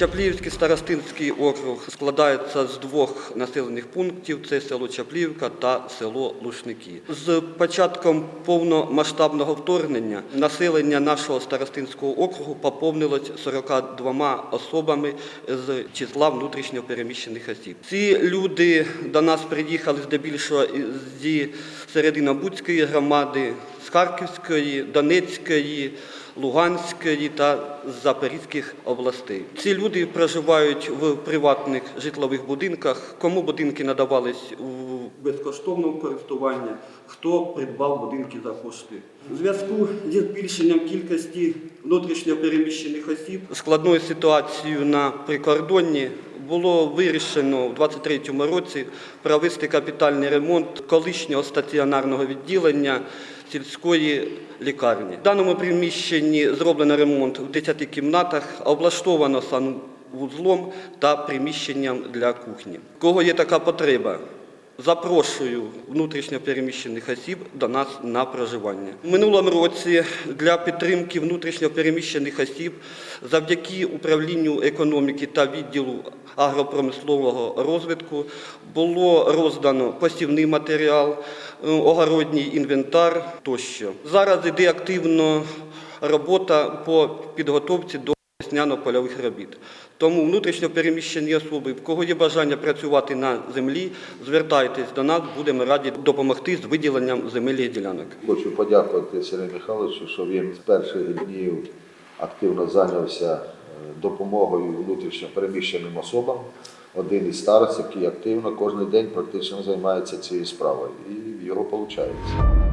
Чапліївський старостинський округ складається з двох населених пунктів: це село Чапліївка та село Лушники. З початком повномасштабного вторгнення населення нашого старостинського округу поповнилось 42 особами з числа внутрішньо переміщених осіб. Ці люди до нас приїхали здебільшого зі серединобудської громади, Харківської, Донецької. Луганської та Запорізьких областей. Ці люди проживають в приватних житлових будинках. Кому будинки надавались у безкоштовному користуванні, хто придбав будинки за кошти. У зв'язку зі збільшенням кількості внутрішньо переміщених осіб складною ситуацією на прикордонні було вирішено у 2023 році провести капітальний ремонт колишнього стаціонарного відділення сільської лікарні. В даному приміщенні зроблено ремонт в 10 кімнатах, облаштовано санвузлом та приміщенням для кухні. Кого є така потреба? Запрошую внутрішньо переміщених осіб до нас на проживання. У минулому році для підтримки внутрішньо переміщених осіб завдяки управлінню економіки та відділу агропромислового розвитку було роздано посівний матеріал, е, огородній інвентар тощо. Зараз іде активно робота по підготовці до весняно-польових робіт. Тому внутрішньо переміщені особи, в кого є бажання працювати на землі, звертайтесь до нас, будемо раді допомогти з виділенням земельних ділянок. Хочу подякувати Сергію Михайловичу, що він з перших днів активно зайнявся е, допомогою внутрішньо переміщеним особам. Один із старост, який активно кожен день практично займається цією справою. І його виходить.